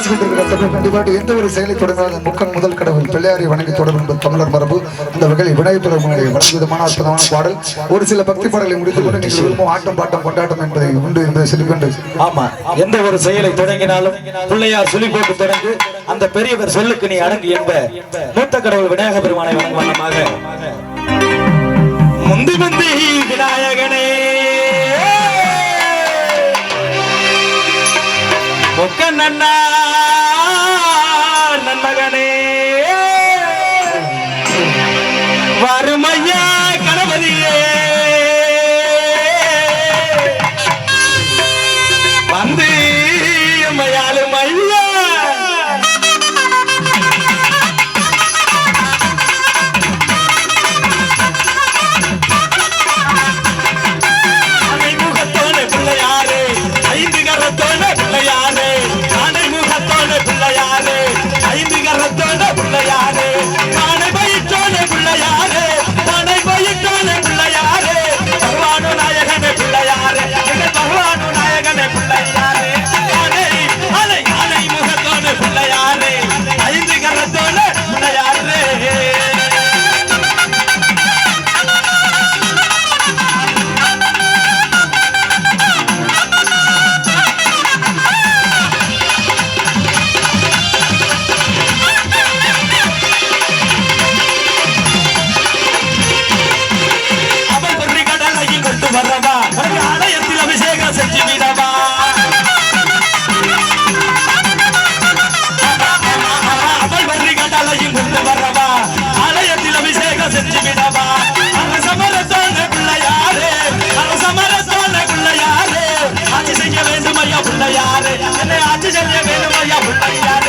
பேசிக் எந்த ஒரு செயலை தொடங்காத முக்கன் முதல் கடவுள். பிள்ளையாரை வணங்கி தொடரும் என்பது தமிழர் மரபு. இந்த வகையில் விநாயகர் பெருமானை அற்புதமான பாடல். ஒரு சில பக்தி பாடலை முடித்துக் கொண்டு நீங்கள் விரும்பும் ஆட்டம் பாட்டம் கொண்டாட்டம் என்பதை உண்டு என்பதை சொல்லிக்கொண்டு ஆமா. எந்த ஒரு செயலை தொடங்கினாலும் பிள்ளையார் சொல்லி போட்டு தொடங்கி அந்த பெரியவர் சொல்லுக்கு நீ அடங்கு என்ப மூத்த கடவுள் விநாயக பெருமானை வணங்குவனமாக முந்தி முந்தி விநாயகனே. பொக்க நன்னா রে வேணுமையா பிள்ளையாரு. என்னை ஆட்சி செய்ய வேணுமையா பிள்ளையாரு.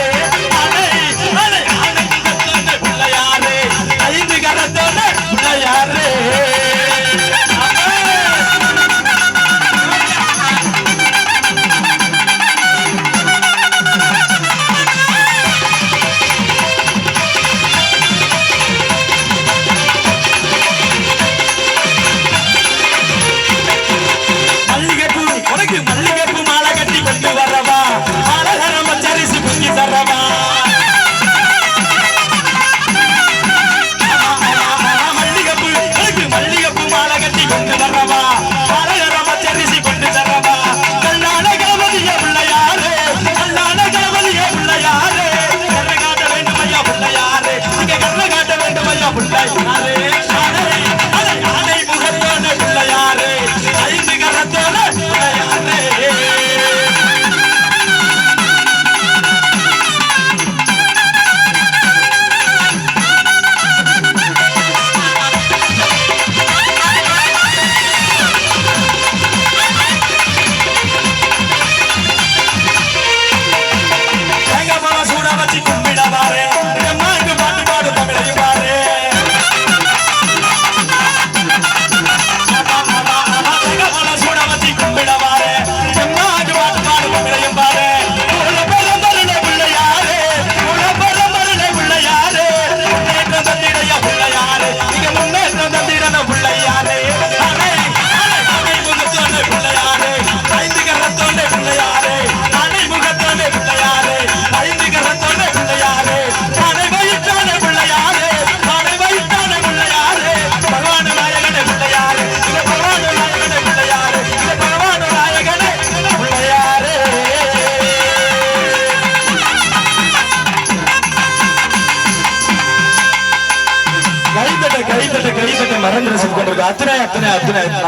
এতটা এতটা এতটা